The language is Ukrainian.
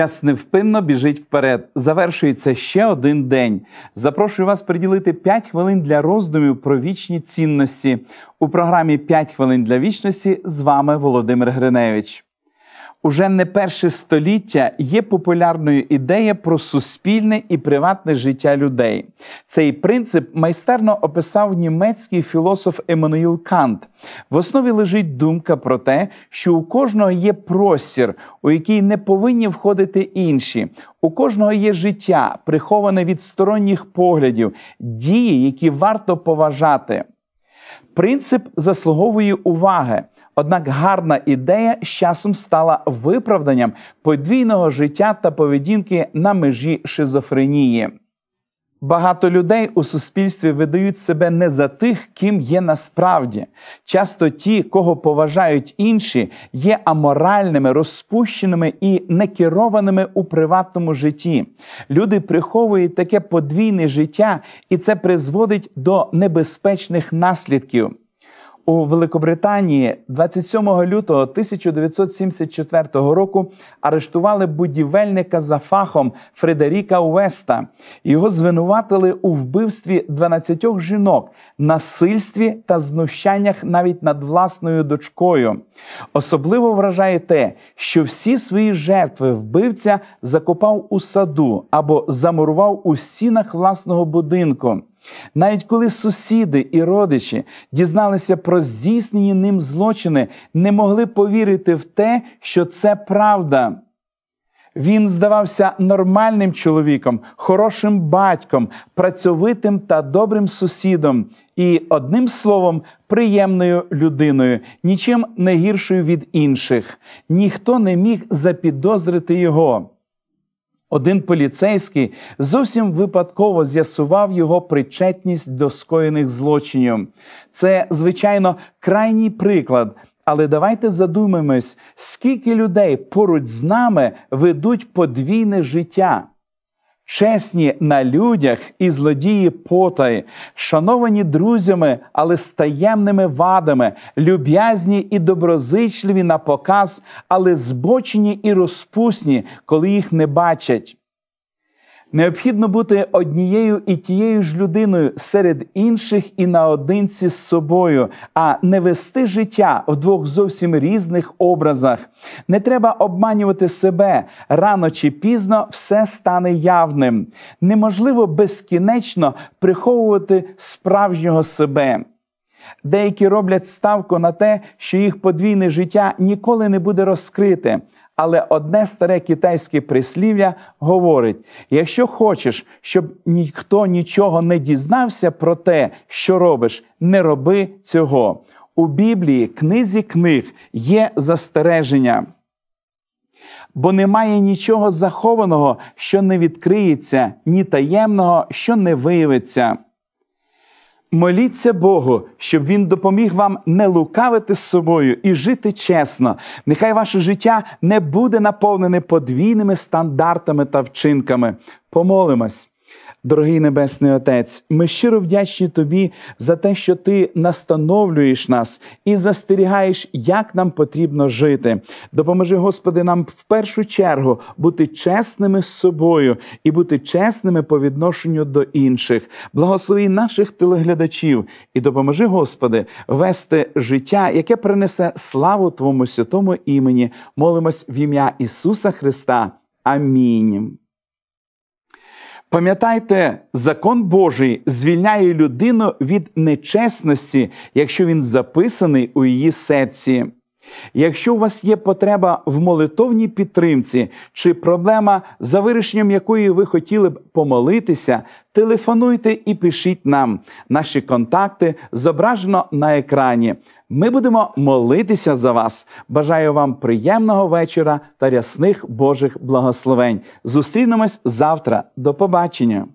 Час невпинно біжить вперед. Завершується ще один день. Запрошую вас приділити 5 хвилин для роздумів про вічні цінності. У програмі «5 хвилин для вічності з вами Володимир Гриневич. Уже не перше століття є популярною ідея про суспільне і приватне життя людей. Цей принцип майстерно описав німецький філософ Еммануїл Кант. В основі лежить думка про те, що у кожного є простір, у який не повинні входити інші. У кожного є життя, приховане від сторонніх поглядів, дії, які варто поважати. Принцип заслуговує уваги. Однак гарна ідея з часом стала виправданням подвійного життя та поведінки на межі шизофренії. Багато людей у суспільстві видають себе не за тих, ким є насправді. Часто ті, кого поважають інші, є аморальними, розпущеними і некерованими у приватному житті. Люди приховують таке подвійне життя, і це призводить до небезпечних наслідків. У Великобританії 27 лютого 1974 року арештували будівельника за фахом Фредеріка Уеста. Його звинуватили у вбивстві 12 жінок, насильстві та знущаннях навіть над власною дочкою. Особливо вражає те, що всі свої жертви вбивця закопав у саду або замурував у стінах власного будинку. Навіть коли сусіди і родичі дізналися про здійснені ним злочини, не могли повірити в те, що це правда. Він здавався нормальним чоловіком, хорошим батьком, працьовитим та добрим сусідом і, одним словом, приємною людиною, нічим не гіршою від інших. Ніхто не міг запідозрити його. Один поліцейський зовсім випадково з'ясував його причетність до скоєних злочинів. Це, звичайно, крайній приклад. Але давайте задумаємось, скільки людей поруч з нами ведуть подвійне життя чесні на людях і злодії потай, шановані друзями, але з таємними вадами, люб'язні і доброзичливі на показ, але збочені і розпусні, коли їх не бачать. Необхідно бути однією і тією ж людиною серед інших і наодинці з собою, а не вести життя в двох зовсім різних образах. Не треба обманювати себе рано чи пізно все стане явним. Неможливо безкінечно приховувати справжнього себе. Деякі роблять ставку на те, що їх подвійне життя ніколи не буде розкрите. Але одне старе китайське прислів'я говорить: якщо хочеш, щоб ніхто нічого не дізнався про те, що робиш, не роби цього. У Біблії, книзі книг є застереження. Бо немає нічого захованого, що не відкриється, ні таємного, що не виявиться. Моліться Богу, щоб Він допоміг вам не лукавити з собою і жити чесно. Нехай ваше життя не буде наповнене подвійними стандартами та вчинками. Помолимось. Дорогий Небесний Отець, ми щиро вдячні Тобі за те, що Ти настановлюєш нас і застерігаєш, як нам потрібно жити. Допоможи, Господи, нам в першу чергу бути чесними з собою і бути чесними по відношенню до інших. Благослови наших телеглядачів і допоможи, Господи, вести життя, яке принесе славу Твому святому імені. Молимось в ім'я Ісуса Христа. Амінь. Пам'ятайте, закон Божий звільняє людину від нечесності, якщо він записаний у її серці. Якщо у вас є потреба в молитовній підтримці чи проблема, за вирішенням якої ви хотіли б помолитися, телефонуйте і пишіть нам. Наші контакти зображено на екрані. Ми будемо молитися за вас. Бажаю вам приємного вечора та рясних Божих благословень. Зустрінемось завтра. До побачення!